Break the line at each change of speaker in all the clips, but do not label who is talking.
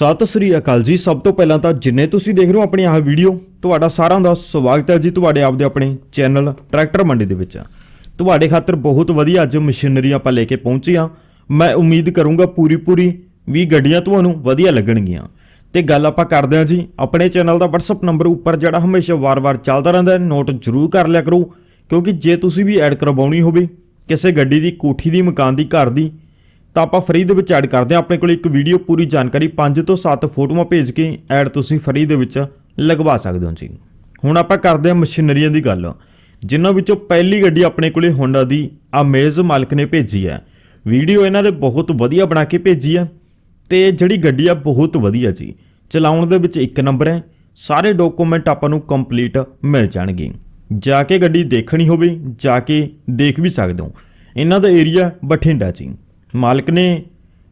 ਸਤਿ ਸ੍ਰੀ ਅਕਾਲ ਜੀ। ਸਭ ਤੋਂ ਪਹਿਲਾਂ ਤਾਂ ਜਿੰਨੇ ਤੁਸੀਂ ਦੇਖ ਰਹੇ ਹੋ ਆਪਣੀ ਆਹ ਵੀਡੀਓ, ਤੁਹਾਡਾ ਸਾਰਿਆਂ ਦਾ ਸਵਾਗਤ ਹੈ ਜੀ ਤੁਹਾਡੇ ਆਪਦੇ ਆਪਣੇ ਚੈਨਲ ਟਰੈਕਟਰ ਮੰਡੀ ਦੇ ਵਿੱਚ। ਤੁਹਾਡੇ ਖਾਤਰ ਬਹੁਤ ਵਧੀਆ ਅੱਜ ਮਸ਼ੀਨਰੀ ਆਪਾਂ ਲੈ ਕੇ ਪਹੁੰਚੇ ਹਾਂ। ਮੈਂ ਉਮੀਦ ਕਰੂੰਗਾ ਪੂਰੀ ਪੂਰੀ ਵੀ ਗੱਡੀਆਂ ਤੁਹਾਨੂੰ ਵਧੀਆ ਲੱਗਣਗੀਆਂ। ਤੇ ਗੱਲ ਆਪਾਂ ਕਰਦੇ ਹਾਂ ਜੀ, ਆਪਣੇ ਚੈਨਲ ਦਾ WhatsApp ਨੰਬਰ ਉੱਪਰ ਜਿਹੜਾ ਹਮੇਸ਼ਾ ਵਾਰ-ਵਾਰ ਚੱਲਦਾ ਰਹਿੰਦਾ ਹੈ ਨੋਟ ਜ਼ਰੂਰ ਕਰ ਲਿਆ ਕਰੋ। ਕਿਉਂਕਿ ਜੇ ਤੁਸੀਂ ਵੀ ਐਡ ਕਰਵਾਉਣੀ ਹੋਵੇ, ਕਿਸੇ ਗੱਡੀ ਦੀ, ਕੋਠੀ ਦੀ, ਮਕਾਨ ਦੀ, ਘਰ ਦੀ ਤਾਂ ਆਪਾਂ ਫਰੀ ਦੇ ਵਿੱਚ ਐਡ ਕਰਦੇ ਹਾਂ। ਆਪਣੇ ਕੋਲ ਇੱਕ ਵੀਡੀਓ ਪੂਰੀ ਜਾਣਕਾਰੀ 5 ਤੋਂ 7 ਫੋਟੋਆਂ ਭੇਜ ਕੇ ਐਡ ਤੁਸੀਂ ਫਰੀ ਦੇ ਵਿੱਚ ਲਗਵਾ ਸਕਦੇ ਹੋ ਜੀ। ਹੁਣ ਆਪਾਂ ਕਰਦੇ ਹਾਂ ਮਸ਼ੀਨਰੀਆਂ ਦੀ ਗੱਲ। ਜਿਨ੍ਹਾਂ ਵਿੱਚੋਂ ਪਹਿਲੀ ਗੱਡੀ ਆਪਣੇ ਕੋਲੇ ਹੋਂਡਾ ਦੀ ਅਮੇਜ਼ ਮਾਲਕ ਨੇ ਭੇਜੀ ਹੈ। ਵੀਡੀਓ ਇਹਨਾਂ ਦੇ ਬਹੁਤ ਵਧੀਆ ਬਣਾ ਕੇ ਭੇਜੀ ਹੈ ਤੇ ਜਿਹੜੀ ਗੱਡੀ ਆ ਬਹੁਤ ਵਧੀਆ ਜੀ। ਚਲਾਉਣ ਦੇ ਵਿੱਚ ਇੱਕ ਨੰਬਰ ਹੈ। ਸਾਰੇ ਡਾਕੂਮੈਂਟ ਆਪਾਂ ਨੂੰ ਕੰਪਲੀਟ ਮਿਲ ਜਾਣਗੇ। ਜਾ ਕੇ ਗੱਡੀ ਦੇਖਣੀ ਹੋਵੇ, ਜਾ ਕੇ ਦੇਖ ਵੀ ਸਕਦੇ ਹੋ। ਇਹਨਾਂ ਦਾ ਏਰੀਆ ਬਠਿੰਡਾ ਜੀ। ਮਾਲਕ ਨੇ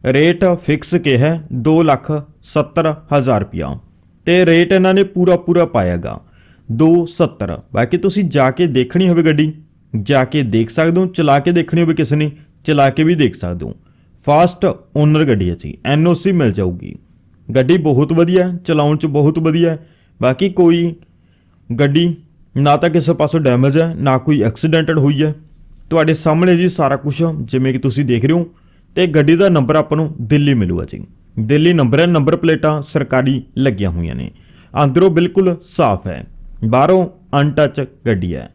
ਰੇਟ ਫਿਕਸ ਕਿਹਾ ਹੈ 2 ਲੱਖ 70 ਹਜ਼ਾਰ ਰੁਪਇਆ। ਤੇ ਰੇਟ ਇਹਨਾਂ ਨੇ ਪੂਰਾ ਪੂਰਾ ਪਾਇਆਗਾ 270 ਬਾਕੀ ਤੁਸੀਂ ਜਾ ਕੇ ਦੇਖਣੀ ਹੋਵੇ ਗੱਡੀ, ਜਾ ਕੇ ਦੇਖ ਸਕਦੇ ਹੋ, ਚਲਾ ਕੇ ਦੇਖਣੀ ਹੋਵੇ ਕਿਸੇ ਨੇ, ਚਲਾ ਕੇ ਵੀ ਦੇਖ ਸਕਦੇ ਹੋ। ਫਾਸਟ ਓਨਰ ਗੱਡੀ ਹੈ ਜੀ ਐਨਓਸੀ ਮਿਲ ਜਾਊਗੀ। ਗੱਡੀ ਬਹੁਤ ਵਧੀਆ, ਚਲਾਉਣ ਚ ਬਹੁਤ ਵਧੀਆ। ਬਾਕੀ ਕੋਈ ਗੱਡੀ, ਨਾ ਤਾਂ ਕਿਸੇ ਪਾਸੋਂ ਡੈਮੇਜ ਹੈ, ਨਾ ਕੋਈ ਐਕਸੀਡੈਂਟਡ ਹੋਈ ਹੈ। ਤੁਹਾਡੇ ਸਾਹਮਣੇ ਜੀ ਸਾਰਾ ਕੁਝ ਜਿਵੇਂ ਕਿ ਤੁਸੀਂ ਦੇਖ ਰਹੇ ਹੋ। ਤੇ ਗੱਡੀ ਦਾ ਨੰਬਰ ਆਪਾਂ ਨੂੰ ਦਿੱਲੀ ਮਿਲੂਗਾ ਜੀ। ਦਿੱਲੀ ਨੰਬਰ ਹੈ, ਨੰਬਰ ਪਲੇਟਾਂ ਸਰਕਾਰੀ ਲੱਗੀਆਂ ਹੋਈਆਂ ਨੇ। ਅੰਦਰੋਂ ਬਿਲਕੁਲ ਸਾਫ਼ ਹੈ। ਬਾਹਰੋਂ ਅਨਟੱਚ ਗੱਡੀ ਹੈ।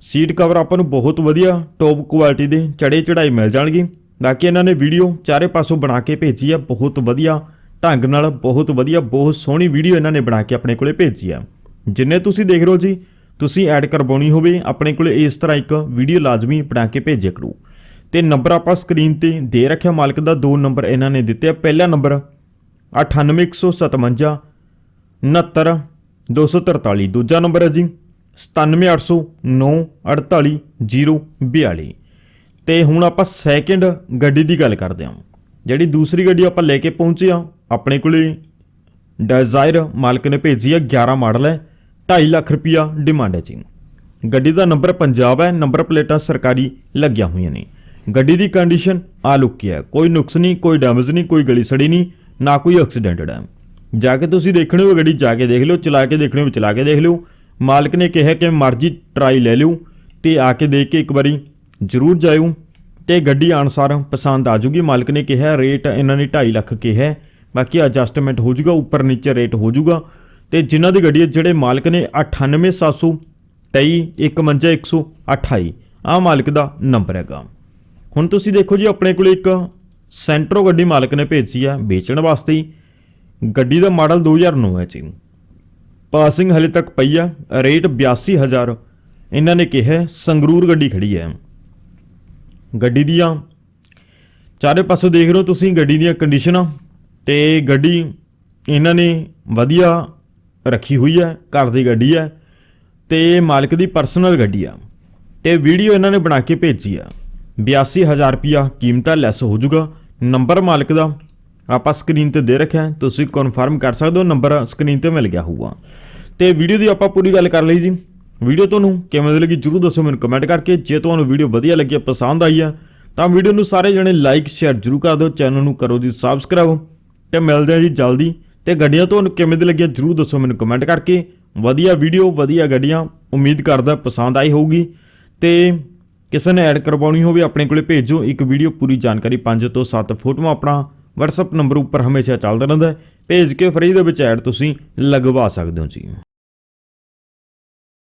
ਸੀਟ ਕਵਰ ਆਪਾਂ ਨੂੰ ਬਹੁਤ ਵਧੀਆ ਟੌਪ ਕੁਆਲਿਟੀ ਦੇ ਚੜੇ ਚੜਾਈ ਮਿਲ ਜਾਣਗੀ। ਬਾਕੀ ਇਹਨਾਂ ਨੇ ਵੀਡੀਓ ਚਾਰੇ ਪਾਸੋਂ ਬਣਾ ਕੇ ਭੇਜੀ ਹੈ ਬਹੁਤ ਵਧੀਆ ਢੰਗ ਨਾਲ, ਬਹੁਤ ਵਧੀਆ, ਬਹੁਤ ਸੋਹਣੀ ਵੀਡੀਓ ਇਹਨਾਂ ਨੇ ਬਣਾ ਕੇ ਆਪਣੇ ਕੋਲੇ ਭੇਜੀ ਹੈ ਜਿੰਨੇ ਤੁਸੀਂ ਦੇਖ ਰਹੇ ਹੋ ਜੀ, ਤੁਸੀਂ ਐਡ ਕਰਵਾਉਣੀ ਹੋਵੇ, ਆਪਣੇ ਕੋਲੇ ਇਸ ਤਰ੍ਹਾਂ ਇੱਕ ਵੀਡੀਓ ਲਾਜ਼ਮੀ ਬਣਾ ਕੇ ਭੇਜਿਆ ਕਰੋ। ਤੇ ਨੰਬਰ ਆਪਾਂ ਸਕਰੀਨ ਤੇ ਦੇ ਰੱਖਿਆ, ਮਾਲਕ ਦਾ ਦੋ ਨੰਬਰ ਇਹਨਾਂ ਨੇ ਦਿੱਤੇ ਆ। ਪਹਿਲਾ ਨੰਬਰ 98157 69 243 ਦੂਜਾ ਨੰਬਰ ਹੈ ਜੀ 97809 48042 ਤੇ ਹੁਣ ਆਪਾਂ ਸੈਕਿੰਡ ਗੱਡੀ ਦੀ ਗੱਲ ਕਰਦੇ ਹਾਂ। ਜਿਹੜੀ ਦੂਸਰੀ ਗੱਡੀ ਆਪਾਂ ਲੈ ਕੇ ਪਹੁੰਚੇ ਆ ਆਪਣੇ ਕੋਲੇ ਡਿਜ਼ਾਇਰ ਮਾਲਕ ਨੇ ਭੇਜੀ ਆ 11 ਮਾਡਲ ਹੈ 2.5 ਲੱਖ ਰੁਪਿਆ ਡਿਮਾਂਡ ਹੈ ਜੀ। ਗੱਡੀ ਦਾ ਨੰਬਰ ਪੰਜਾਬ ਹੈ, ਨੰਬਰ ਪਲੇਟਾਂ ਸਰਕਾਰੀ ਲੱਗੀਆਂ ਹੋਈਆਂ ਨੇ। ਗੱਡੀ ਦੀ ਕੰਡੀਸ਼ਨ ਆ ਲੁੱਕੀ ਹੈ। ਕੋਈ ਨੁਕਸ ਨਹੀਂ, ਕੋਈ ਡੈਮੇਜ ਨਹੀਂ, ਕੋਈ ਗਲੀ ਸੜੀ ਨਹੀਂ, ਨਾ ਕੋਈ ਐਕਸੀਡੈਂਟਡ ਹੈ। ਜਾ ਕੇ ਤੁਸੀਂ ਦੇਖਣੀ ਹੋਵੇ ਗੱਡੀ ਜਾ ਕੇ ਦੇਖ ਲਿਓ, ਚਲਾ ਕੇ ਦੇਖਣੀ ਹੋਵੇ ਚਲਾ ਕੇ ਦੇਖ ਲਿਓ। ਮਾਲਕ ਨੇ ਕਿਹਾ ਕਿ ਮਰਜ਼ੀ ਟਰਾਈ ਲੈ ਲਿਓ ਤੇ ਆ ਕੇ ਦੇਖ ਕੇ ਇੱਕ ਵਾਰੀ ਜ਼ਰੂਰ ਜਾਇਓ ਤੇ ਗੱਡੀ ਅਨਸਾਰ ਪਸੰਦ ਆ ਜੂਗੀ। ਮਾਲਕ ਨੇ ਕਿਹਾ ਰੇਟ ਇਹਨਾਂ ਨੇ 2.5 ਲੱਖ ਕਿਹਾ ਬਾਕੀ ਐਡਜਸਟਮੈਂਟ ਹੋ ਜਾਊਗਾ ਉੱਪਰ ਨੀਚੇ ਰੇਟ ਹੋ ਜੂਗਾ। ਤੇ ਜਿਨ੍ਹਾਂ ਦੀ ਗੱਡੀ ਜਿਹੜੇ ਮਾਲਕ ਨੇ 98723 15128 ਆ ਮਾਲਕ ਦਾ ਨੰਬਰ ਹੈਗਾ। ਹੁਣ ਤੁਸੀਂ ਦੇਖੋ ਜੀ, ਆਪਣੇ ਕੋਲ ਇੱਕ ਸੈਂਟਰੋ ਗੱਡੀ ਮਾਲਕ ਨੇ ਭੇਜੀ ਆ ਵੇਚਣ ਵਾਸਤੇ ਹੀ। ਗੱਡੀ ਦਾ ਮਾਡਲ 2009 ਹੈ ਜੀ। ਪਾਸਿੰਗ ਹਲੇ ਤੱਕ ਪਈ ਆ, ਰੇਟ 82000 ਇਹਨਾਂ ਨੇ ਕਿਹਾ, ਸੰਗਰੂਰ ਗੱਡੀ ਖੜੀ ਹੈ। ਗੱਡੀ ਦੀਆਂ ਚਾਰੇ ਪਾਸੇ ਦੇਖ ਰਹੇ ਹੋ ਤੁਸੀਂ ਗੱਡੀ ਦੀਆਂ ਕੰਡੀਸ਼ਨਾਂ ਤੇ ਗੱਡੀ ਇਹਨਾਂ ਨੇ ਵਧੀਆ ਰੱਖੀ ਹੋਈ ਹੈ, ਘਰ ਦੀ ਗੱਡੀ ਹੈ, ਤੇ ਮਾਲਕ ਦੀ ਪਰਸਨਲ ਗੱਡੀ ਆ। ਤੇ ਵੀਡੀਓ ਇਹਨਾਂ ਨੇ ਬਣਾ ਕੇ ਭੇਜੀ ਆ। 82000 ਰੁਪਿਆ ਕੀਮਤ ਲੈਸ ਹੋ ਜਾਊਗਾ। ਨੰਬਰ ਮਾਲਕ ਦਾ ਆਪਾਂ ਸਕਰੀਨ ਤੇ ਦੇ ਰੱਖਿਆ ਤੁਸੀਂ ਕਨਫਰਮ ਕਰ ਸਕਦੇ ਹੋ, ਨੰਬਰ ਸਕਰੀਨ ਤੇ ਮਿਲ ਗਿਆ ਹੋਊਗਾ। ਤੇ ਵੀਡੀਓ ਦੀ ਆਪਾਂ ਪੂਰੀ ਗੱਲ ਕਰ ਲਈ ਜੀ। ਵੀਡੀਓ ਤੁਹਾਨੂੰ ਕਿਵੇਂ ਦੀ ਲੱਗੀ ਜਰੂਰ ਦੱਸੋ ਮੈਨੂੰ ਕਮੈਂਟ ਕਰਕੇ। ਜੇ ਤੁਹਾਨੂੰ ਵੀਡੀਓ ਵਧੀਆ ਲੱਗੀ ਪਸੰਦ ਆਈ ਹੈ, ਤਾਂ ਵੀਡੀਓ ਨੂੰ ਸਾਰੇ ਜਣੇ ਲਾਈਕ ਸ਼ੇਅਰ ਜਰੂਰ ਕਰ ਦਿਓ ਚੈਨਲ ਨੂੰ ਕਰੋ ਜੀ ਸਬਸਕ੍ਰਾਈਬ ਤੇ ਮਿਲਦੇ ਆ ਜੀ ਜਲਦੀ। ਤੇ ਗੱਡੀਆਂ ਤੁਹਾਨੂੰ ਕਿਵੇਂ ਦੀ ਲੱਗੀਆਂ ਜਰੂਰ ਦੱਸੋ ਮੈਨੂੰ ਕਮੈਂਟ ਕਰਕੇ। ਵਧੀਆ ਵੀਡੀਓ ਵਧੀਆ ਗੱਡੀਆਂ, ਉਮੀਦ ਕਰਦਾ ਪਸੰਦ ਆਈ ਹੋਊਗੀ। ਤੇ ਕਿਸੇ ਨੇ ਐਡ ਕਰਵਾਉਣੀ ਹੋਵੇ, ਆਪਣੇ ਕੋਲੇ ਭੇਜੋ। ਇੱਕ ਵੀਡੀਓ ਪੂਰੀ ਜਾਣਕਾਰੀ 5 ਤੋਂ 7 ਫੋਟੋਆਂ ਆਪਣਾ WhatsApp ਨੰਬਰ ਉੱਪਰ ਹਮੇਸ਼ਾ ਚੱਲਦਾ ਰਹਿੰਦਾ ਭੇਜ ਕੇ ਫ੍ਰੀ ਦੇ ਵਿੱਚ ਐਡ ਤੁਸੀਂ ਲਗਵਾ ਸਕਦੇ ਹੋ ਜੀ।